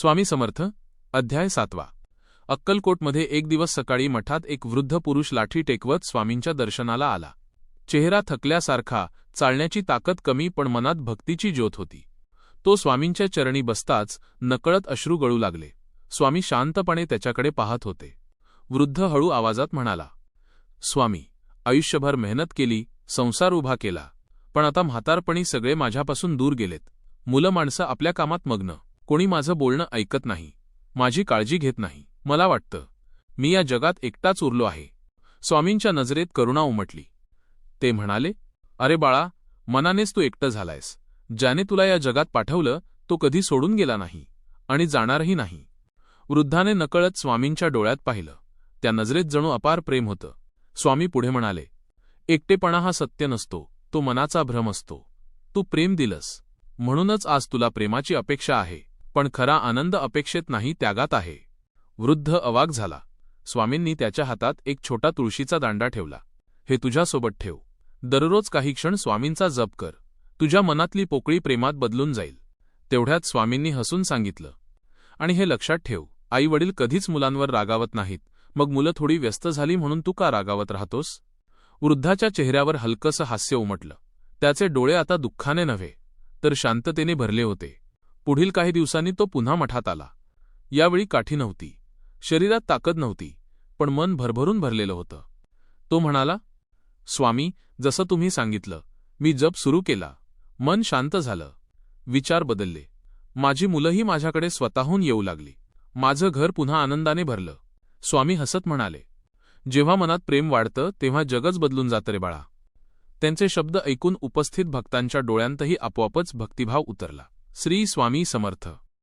स्वामी समर्थ अध्याय सातवा. अक्कलकोटमध्ये एक दिवस सकाळी मठात एक वृद्ध पुरुष लाठी टेकवत स्वामींच्या दर्शनाला आला. चेहरा थकल्यासारखा चालण्याची ताकद कमी पण मनात भक्तीची ज्योत होती. तो स्वामींच्या चरणी बसताच नकळत अश्रू गळू लागले. स्वामी शांतपणे त्याच्याकडे पाहत होते. वृद्ध हळू आवाजात म्हणाला स्वामी आयुष्यभर मेहनत केली संसार उभा केला पण आता म्हातारपणी सगळे माझ्यापासून दूर गेलेत. मुलं माणसं आपल्या कामात मग्न. कोणी माझं बोलणं ऐकत नाही. माझी काळजी घेत नाही. मला वाटतं मी या जगात एकटाच उरलो आहे. स्वामींच्या नजरेत करुणा उमटली. ते म्हणाले अरे बाळा मनानेच तू एकटं झालायस. ज्याने तुला या जगात पाठवलं तो कधी सोडून गेला नाही आणि जाणारही नाही. वृद्धाने नकळत स्वामींच्या डोळ्यात पाहिलं. त्या नजरेत जणू अपार प्रेम होतं. स्वामी पुढे म्हणाले एकटेपणा हा सत्य नसतो. तो मनाचा भ्रम असतो. तू प्रेम दिलंस. म्हणूनच आज तुला प्रेमाची अपेक्षा आहे. पण खरा आनंद अपेक्षेत नाही त्यागात आहे. वृद्ध अवाक झाला. स्वामींनी त्याच्या हातात एक छोटा तुळशीचा दांडा ठेवला. हे तुझ्यासोबत ठेव. दररोज काही क्षण स्वामींचा जप कर. तुझ्या मनातली पोकळी प्रेमात बदलून जाईल. तेवढ्यात स्वामींनी हसून सांगितलं. आणि हे लक्षात ठेव. आई वडील कधीच मुलांवर रागावत नाहीत. मग मुलं थोडी व्यस्त झाली म्हणून तू का रागावत राहतोस? वृद्धाच्या चेहऱ्यावर हलकसं हास्य उमटलं. त्याचे डोळे आता दुःखाने नव्हे तर शांततेने भरले होते. पुढील काही दिवसांनी तो पुन्हा मठात आला. यावेळी काठी नव्हती. शरीरात ताकद नव्हती पण मन भरभरून भरलेलं होतं. तो म्हणाला स्वामी जसं तुम्ही सांगितलं मी जप सुरू केला. मन शांत झालं. विचार बदलले. माझी मुलंही माझ्याकडे स्वतःहून येऊ लागली. माझं घर पुन्हा आनंदाने भरलं. स्वामी हसत म्हणाले जेव्हा मनात प्रेम वाढतं तेव्हा जगच बदलून जातं रे बाळा. त्यांचे शब्द ऐकून उपस्थित भक्तांच्या डोळ्यांतही आपोआपच भक्तिभाव उतरला. श्री स्वामी समर्थ.